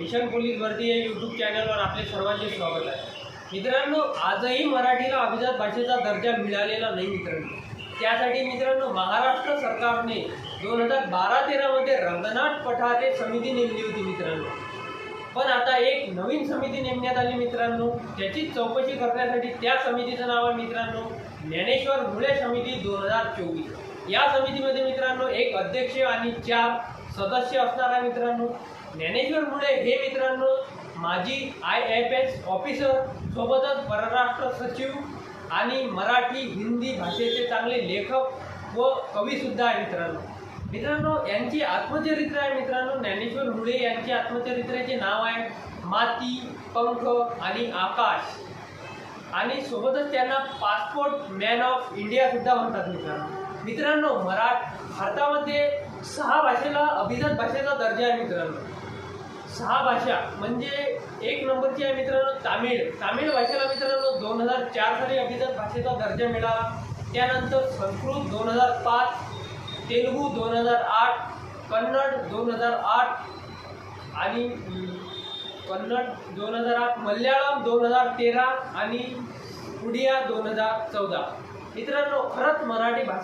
Mission police भरती या YouTube चॅनलवर आपले सर्वांचे स्वागत आहे. मित्रांनो आजही मराठीला अभिजात भाषेचा दर्जा मिळालेला नाही मित्रांनो. त्यासाठी मित्रांनो महाराष्ट्र सरकारने दोन हजार बारा तेरामध्ये रंगनाथ पठारे समिती नेमली होती मित्रांनो. पण आता एक नवीन समिती नेमण्यात आली मित्रांनो. त्याची चौकशी करण्यासाठी त्या समितीचं नाव आहे मित्रांनो ज्ञानेश्वर मुळे समिती दोन हजार चोवीस. या समितीमध्ये मित्रांनो एक अध्यक्ष आणि चार सदस्य असणार आहे मित्रांनो. ज्ञानेश्वर मुळे हे मित्रांनो माजी आय एफ एस ऑफिसर सोबतच परराष्ट्र सचिव आणि मराठी हिंदी भाषेचे चांगले लेखक व कवीसुद्धा आहे मित्रांनो. मित्रांनो यांची आत्मचरित्र आहे मित्रांनो. ज्ञानेश्वर मुळे यांचे आत्मचरित्राचे नाव आहे माती पंख आणि आकाश. आणि सोबतच त्यांना पासपोर्ट मॅन ऑफ इंडियासुद्धा म्हणतात मित्रांनो. मित्रांनो मराठ भारतात सहा भाषेला अभिजात भाषेचा दर्जा आहे मित्रांनो. सहा भाषा म्हणजे एक नंबरची आहे मित्रांनो तामिळ. तामिळ भाषेला मित्रांनो दोन हजार चार साली अभिजात भाषेचा दर्जा मिळाला. त्यानंतर संस्कृत दोन हजार पाच तेलुगू दोन हजार आठ कन्नड दोन हजार आठ आणि कन्नड दोन हजार आठ मल्याळम दोन हजार तेरा आणि उडिया दोन हजार चौदा. मित्रांनो खरंच मराठी भाषा